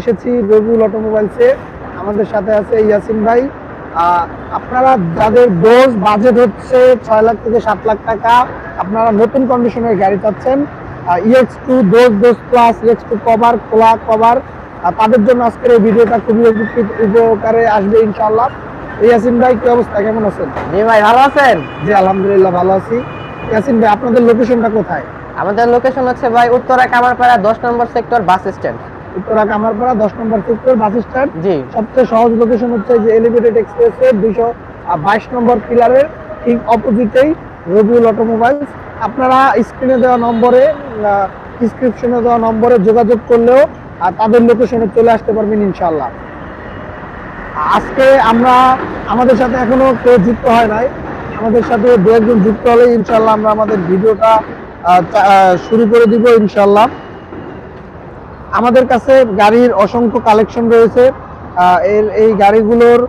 এসেছি রবিউল অটোমোবাইলসে। আমাদের সাথে আছে ইয়াসিন ভাই। আপনারা যাদের ডোজ বাজেট হচ্ছে ছয় লাখ থেকে সাত লাখ টাকা আপনারা নতুন কন্ডিশনের গাড়ি চাচ্ছেন। EX two Dost Dost plus EX two cover খোলা কভার তাদের জন্য আজকের এই ভিডিওটা খুবই উপকারে আসবে ইনশাল্লাহ ইয়াসিন ভাই কি অবস্থা? কেমন আছেন? জি ভাই ভালো আছেন? জি আলহামদুলিল্লাহ ভালো আছি। ইয়াসিন ভাই আপনাদের লোকেশনটা কোথায়? আমাদের লোকেশন হচ্ছে ভাই উত্তরা কামারপাড়া দশ number sector bus stand Uttara Kamarpara দশ নম্বর সেক্টর বাস স্ট্যান্ড। সবচেয়ে সহজ লোকেশন হচ্ছে যে এলিভেটেড এক্সপ্রেসের বাইশ নম্বর পিলারের ঠিক অপোজিটেই রবিউল অটোমোবাইলস আপনারা স্ক্রিনে দেওয়া নম্বরে ডিসক্রিপশনে দেওয়া নম্বরে যোগাযোগ করলেও আহ, তাদের লোকেশনে চলে আসতে পারবেন ইনশাল্লাহ আজকে আমরা আমাদের সাথে এখনও কেউ যুক্ত হয় নাই। আমাদের সাথে দু একজন যুক্ত হলে ইনশাল্লাহ আমরা আমাদের ভিডিওটা শুরু করে দিব ইনশাল্লাহ আমাদের কাছে গাড়ির অসংখ্য কালেকশন রয়েছে। এই গাড়িগুলোর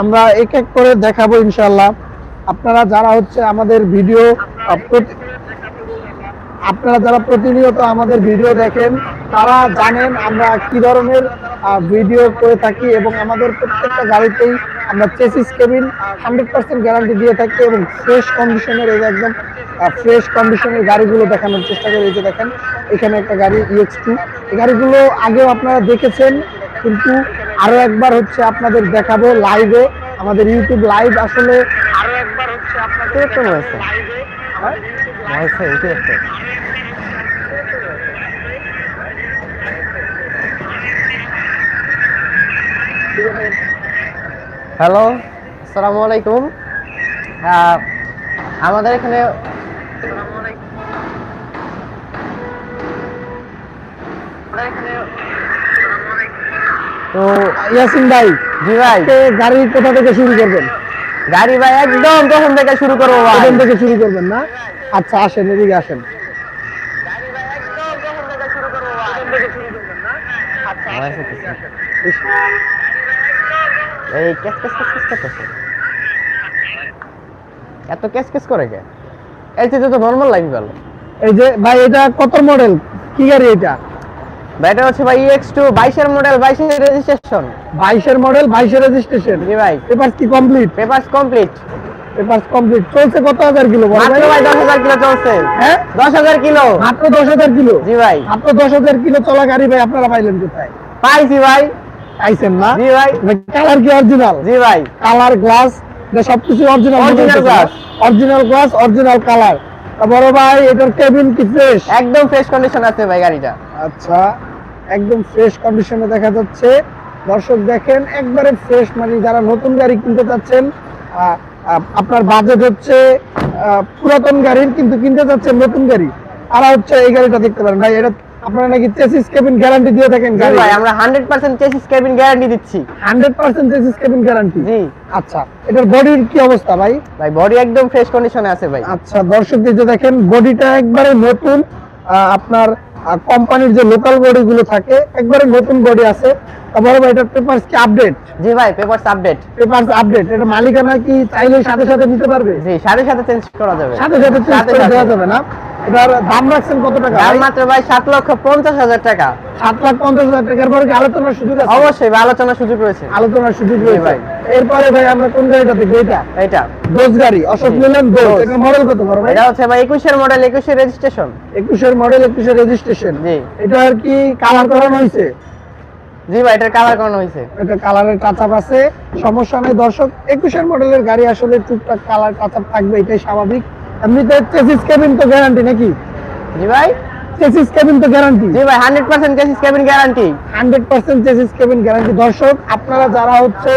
আমরা এক এক করে দেখাবো ইনশাল্লাহ আপনারা যারা হচ্ছে আমাদের ভিডিও আপনারা যারা প্রতিনিয়ত আমাদের ভিডিও দেখেন, তারা জানেন আমরা কি ধরনের ভিডিও করে থাকি এবং আমাদের প্রত্যেকটা গাড়িতেই আমরা chassis cabin hundred percent guarantee দিয়ে থাকি এবং ফ্রেশ কন্ডিশনের এই একদম ফ্রেশ কন্ডিশনের গাড়িগুলো দেখানোর চেষ্টা করি। এই যে দেখেন এখানে একটা গাড়ি ইএক্স টু এই গাড়িগুলো আগেও আপনারা দেখেছেন কিন্তু আরও একবার হচ্ছে আপনাদের দেখাবো লাইভে আমাদের ইউটিউব লাইভ আসলে আরও একবার হচ্ছে আপনাদের আসছে হ্যালো আসসালামু আলাইকুম। আহ, আমাদের এখানে তো ইয়াসিন ভাই জি ভাই। গাড়ি কোথা থেকে শুরু করবেন? গাড়ি ভাই একদম প্রথম থেকে শুরু করব প্রথম থেকে শুরু করবেন না? আচ্ছা আসেন এদিকে আসেন। কিছু। এই ক্যাস ক্যাস ক্যাস ক্যাস করতেছে এত ক্যাস ক্যাস করে কে? এর চেয়ে তো নর্মাল লাগবে ভালো এই যে ভাই এটা কত মডেল কি গাড়ি এটা? ব্যাটার হচ্ছে ভাই ইএক্স টু বাইশের মডেল বাইশের রেজিস্ট্রেশন বাইশের মডেল বাইশের রেজিস্ট্রেশন জি ভাই। পেপার কি complete papers complete paper complete চলছে কত হাজার কিলো? মাত্র ভাই দশ হাজার কিলো চলছে। হ্যাঁ? দশ হাজার কিলো। মাত্র দশ হাজার কিলো? জি ভাই। মাত্র দশ হাজার কিলো চলা গাড়ি ভাই আপনারা পাইলেন কোথায়? পাইছি ভাই। পাইছেন না? জি ভাই। কালার কি অরিজিনাল জি ভাই। কালার গ্লাস সবকিছু original Original glass। Original glass original colour বড় ভাই এটার কেবিন কি ফ্রেশ একদম ফ্রেশ কন্ডিশন আছে ভাই গাড়িটা। আচ্ছা একদম ফ্রেশ কন্ডিশনে দেখা যাচ্ছে। দর্শক দেখেন একবারে ফ্রেশ মানে যারা নতুন গাড়ি কিনতে চাচ্ছেন আপনার বাজেট হচ্ছে পুরাতন গাড়ির কিন্তু কিনতে চাচ্ছেন নতুন গাড়ি। তারা হচ্ছে এই গাড়িটা দেখতে পারেন। ভাই এটা আপনারা নাকি চেসিস কেবিন গ্যারান্টি দিয়ে থাকেন গাড়ি? ভাই আমরা hundred percent chassis cabin guarantee দিচ্ছি। Hundred percent chassis cabin guarantee জি। আচ্ছা এটার বডির কি অবস্থা ভাই? ভাই বডি একদম ফ্রেশ কন্ডিশনে আছে ভাই। আচ্ছা দর্শক যে দেখেন বডিটা একবারে নতুন আপনার কোম্পানির যে লোকাল বডি গুলো থাকে একবারে নতুন বডি আছে। তারপরে ভাই এটার পেপারস কি আপডেট জি ভাই পেপারস আপডেট পেপারস আপডেট এটা মালিকানা কি চাইলে সাথে সাথে নিতে পারবে? জি সাথে সাথে চেঞ্জ করা যাবে। সাথে সাথে চেঞ্জ করে যাবে না? এটার দাম রাখছেন কত টাকা দাম মাত্র ভাই সাত লক্ষ পঞ্চাশ হাজার টাকা। সাত লাখ পঞ্চাশ হাজার টাকার পরে আলোচনার সুযোগ আছে? অবশ্যই আলোচনার সুযোগ রয়েছে। আলোচনার সুযোগ রয়েছে। ভাই। এরপরে ভাই আমরা কোন গাড়িটা দেখব? এটা এটা গাড়ি অশোক। এটা মডেল কত বড় ভাই? এটা হচ্ছে ভাই একুশের মডেল একুশের রেজিস্ট্রেশন মডেল রেজিস্ট্রেশন জি। এটা আর কি কালার করানো হয়েছে? জি ভাই এটার কালার করানো হয়েছে। এটা কালারের টাচআপ আছে। সমস্যা নেই দর্শক একুশের মডেলের গাড়ি আসলে টুকটাক কালার টাচআপ থাকবে এটাই স্বাভাবিক। এমনিতে চেসিস কেবিন তো গ্যারান্টি নাকি? জি ভাই। চেসিস কেবিন তো গ্যারান্টি জি ভাই hundred percent chassis cabin guarantee hundred percent chassis cabin guarantee দর্শক আপনারা যারা হচ্ছে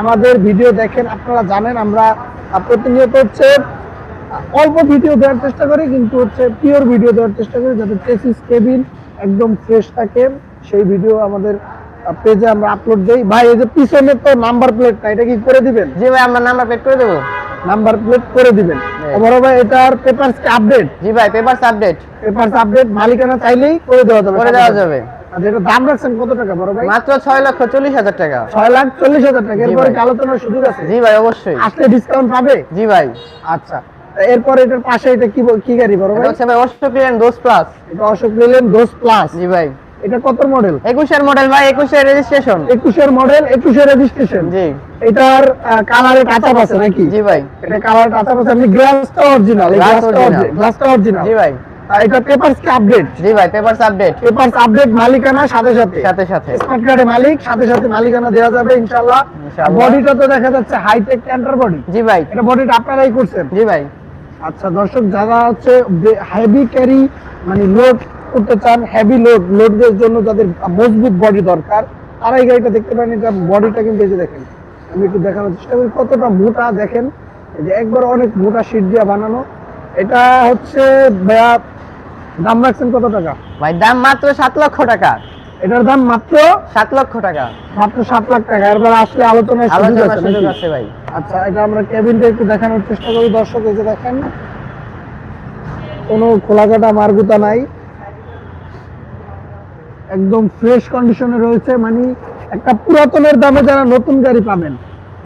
আমাদের ভিডিও দেখেন আপনারা জানেন আমরা প্রতিনিয়ত হচ্ছে অল্প ভিডিও দেওয়ার চেষ্টা করি কিন্তু হচ্ছে পিওর ভিডিও দেওয়ার চেষ্টা করি যাতে চেসিস কেবিন একদম ফ্রেশ থাকে। সেই ভিডিও আমাদের পেজে আমরা আপলোড দেই। ভাই এই যে পিছনে তো নাম্বার প্লেটটা এটা কি করে দিবেন? জি ভাই আমরা নাম্বার প্লেট করে দেবো। নাম্বার প্লেট করে দিবেন। বড় ভাই এটার পেপারস আপডেট জি ভাই পেপারস আপডেট পেপারস আপডেট মালিকানা চাইলেই করে দেওয়া যাবে করে দেওয়া যাবে। আর এটা দাম রাখছেন কত টাকা বড় ভাই? মাত্র ছয় লক্ষ চল্লিশ হাজার টাকা। ছয় লাখ চল্লিশ হাজার টাকা এরপরে আলোচনার সুযোগ আছে? জি ভাই অবশ্যই। আসলে ডিসকাউন্ট পাবে? জি ভাই। আচ্ছা এরপর এটার পাশে এটা কি কি গাড়ি বড় ভাই? অশোক লেন দোষ প্লাস এটা অশোক লেল্যান্ড দোস প্লাস জি ভাই। এটা কত মডেল একুশের মডেল ভাই একুশের রেজিস্ট্রেশন একুশের মডেল একুশের রেজিস্ট্রেশন জি। এটার কালারে টাচআপ আছে নাকি? জি ভাই। এটা কালার টাচআপ আছে আপনি গ্লাসটা অরিজিনাল গ্লাসটা অরিজিনাল জি ভাই। এটা পেপারস কি আপডেট জি ভাই পেপারস আপডেট পেপারস আপডেট মালিকানা সাথে সাথে। সাথে সাথে। স্মার্ট কার্ডে মালিক সাথে সাথে মালিকানা দেওয়া যাবে ইনশাআল্লাহ। বডিটা তো দেখা যাচ্ছে হাইটেক ট্যান্টার বডি জি ভাই। এটা বডিটা আপনারাই করছেন। জি ভাই। আচ্ছা দর্শক যারা হচ্ছে হেভি ক্যারি মানে লোড করতে চান হেভি লোড লোডের জন্য যাদের মজবুত বডি দরকার তারা এই গাড়িটা দেখতে পারেন এটা বডিটা কিন্তু এই যে দেখেন। আমি একটু দেখানোর চেষ্টা করি কতটা মোটা দেখেন। যে একবার অনেক মোটা শীট দিয়ে বানানো। এটা হচ্ছে ভাইয়া দাম রাখছেন কত টাকা? ভাই দাম মাত্র সাত লক্ষ টাকা। এটার দাম মাত্র সাত লক্ষ টাকা। মাত্র সাত লাখ টাকা। এবার আসলে আলোচনায় সুযোগ আলোচনা আছে আছে ভাই। আচ্ছা এটা আমরা কেবিনটা একটু দেখানোর চেষ্টা করি। দর্শক এই যে দেখেন কোনো খোলাকাটা মারগুতা নাই। একদম ফ্রেশ কন্ডিশনে রয়েছে মানে একটা পুরাতনের দামে যারা নতুন গাড়ি পাবেন,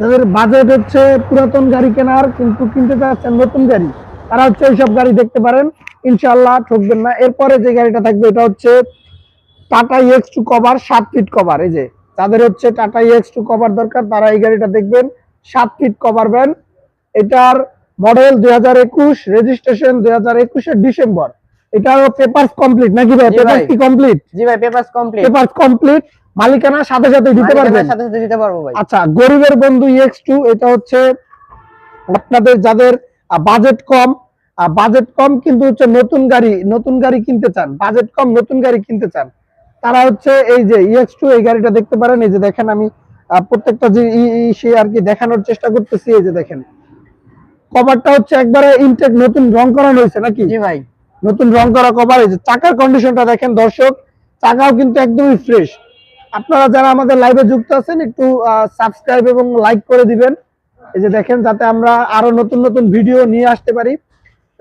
যাদের বাজেট হচ্ছে পুরাতন গাড়ি কেনার, কিন্তু কিনতে চাচ্ছেন নতুন গাড়ি, তারা হচ্ছে এইসব গাড়ি দেখতে পারেন। ইনশাল্লাহ ঠকবেন না। এরপরে যে গাড়িটা থাকবে, এটা হচ্ছে টাটা এক্স টু কভার সাত ফিট কভার এই যে, যাদের হচ্ছে টাটা এক্স টু কভার দরকার, তারা এই গাড়িটা দেখবেন, সাত ফিট কভার ভ্যান এটার মডেল দুই রেজিস্ট্রেশন দুই হাজার ডিসেম্বর। এটার পেপার কমপ্লিট নাকি ভাই? জি পেপার কি কমপ্লিট জি ভাই পেপারস কমপ্লিট পেপার কমপ্লিট মালিকানা সাথে সাথে দিতে পারবেন। সাথে সাথে দিতে পারব ভাই। আচ্ছা গরিবের বন্ধু এক্স টু এটা হচ্ছে আপনাদের যাদের বাজেট কম বাজেট কম কিন্তু হচ্ছে নতুন গাড়ি নতুন গাড়ি কিনতে চান বাজেট কম নতুন গাড়ি কিনতে চান তারা হচ্ছে এই যে ইএক্স টু এই গাড়িটা দেখতে পারেন এই যে দেখেন আমি প্রত্যেকটা যে সে আর কি দেখানোর চেষ্টা করতেছি এই যে দেখেন। কভারটা হচ্ছে একবারে ইনটেক নতুন রং করানো হয়েছে নাকি? জি ভাই। নতুন রং করা কভার এই যে চাকার কন্ডিশনটা দেখেন দর্শক চাকাও কিন্তু একদমই ফ্রেশ আপনারা যারা আমাদের লাইভে যুক্ত আছেন একটু সাবস্ক্রাইব এবং লাইক করে দিবেন। এই যে দেখেন যাতে আমরা আরও নতুন নতুন ভিডিও নিয়ে আসতে পারি।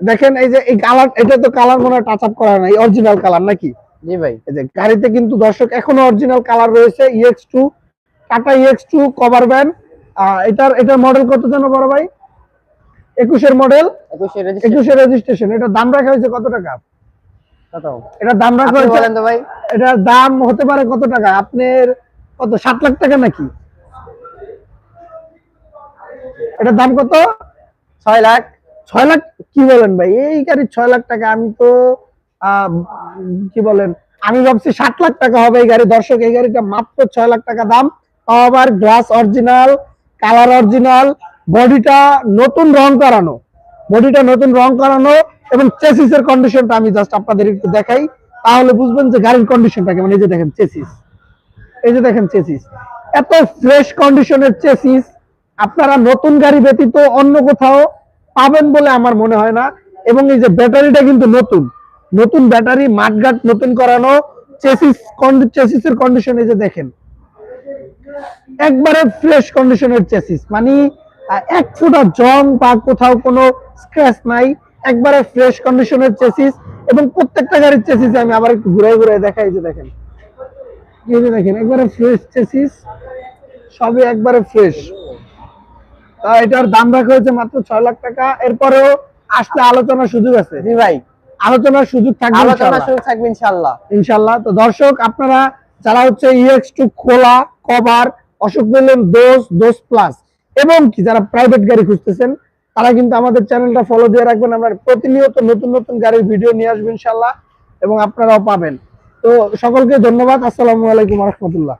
দেখেন এই যে এই কালার এটা তো কালার মনে টাচ আপ করা নাই অরিজিনাল কালার নাকি? জি ভাই। এই যে গাড়িতে কিন্তু দর্শক এখনও অরিজিনাল কালার রয়েছে EX two Tata EX two cover van এটার এটার মডেল কত যেন বড় ভাই? একুশের মডেল একুশের রেজিস্ট্রেশন এটার দাম রাখা হয়েছে কত টাকা? এটার দাম রাখা হয়েছে ভাই। এটার দাম হতে পারে কত টাকা? আপনার কত সাত লাখ টাকা নাকি? এটার দাম কত? ছয় লাখ। ছয় লাখ? কি বলেন ভাই? এই গাড়ির ছয় লাখ টাকা আমি তো আহ, কি বলেন? আমি ভাবছি সাত লাখ টাকা হবে এই গাড়ি দর্শক এই গাড়িটা মাত্র ছয় লাখ টাকা দাম। আবার গ্লাস অরিজিনাল কালার অরিজিনাল বডিটা নতুন রং করানো, বডিটা নতুন রং করানো এবং চেসিসের কন্ডিশনটা আমি জাস্ট আপনাদের একটু দেখাই, তাহলে বুঝবেন যে গাড়ির কন্ডিশনটা কেমন। এই যে দেখেন চেসিস এই যে দেখেন চেসিস এত ফ্রেশ কন্ডিশনের চেসিস আপনারা নতুন গাড়ি ব্যতীত অন্য কোথাও পাবেন বলে আমার মনে হয় না। এবং এই যে ব্যাটারিটা কিন্তু নতুন নতুন ব্যাটারি, মাঠঘাট নতুন করানো চেসিস চেসিসের কন্ডিশন এই যে দেখেন, একবারে ফ্রেশ কন্ডিশনের চেসিস মানে এক ফোঁটা জং বা কোথাও কোনো স্ক্র্যাচ নাই একবারে ফ্রেশ কন্ডিশনের চেসিস এবং প্রত্যেকটা গাড়ির চেসিস আমি আবার একটু ঘুরে ঘুরে দেখাই যে দেখেন। এই যে দেখেন একবারে ফ্রেশ চেসিস সবই একবারে ফ্রেশ তা এটার দাম রাখা হয়েছে মাত্র ছয় লাখ টাকা। এরপরেও আসলে আলোচনার সুযোগ আছে। জি ভাই। আলোচনার সুযোগ থাকবে আলোচনা ইনশাআল্লাহ। শুরু থাকবে ইনশাআল্লাহ ইনশাল্লাহ। তো দর্শক আপনারা যারা হচ্ছে ইএক্স টু খোলা কভার অশোক লেলেন দোষ দোষ প্লাস এবং কি যারা প্রাইভেট গাড়ি খুঁজতেছেন, তারা কিন্তু আমাদের চ্যানেলটা ফলো দিয়ে রাখবেন। আমরা প্রতিনিয়ত নতুন নতুন গাড়ির ভিডিও নিয়ে আসবেন ইনশাল্লাহ এবং আপনারাও পাবেন। তো সকলকে ধন্যবাদ। আসসালামু আলাইকুম রহমতুল্লাহ।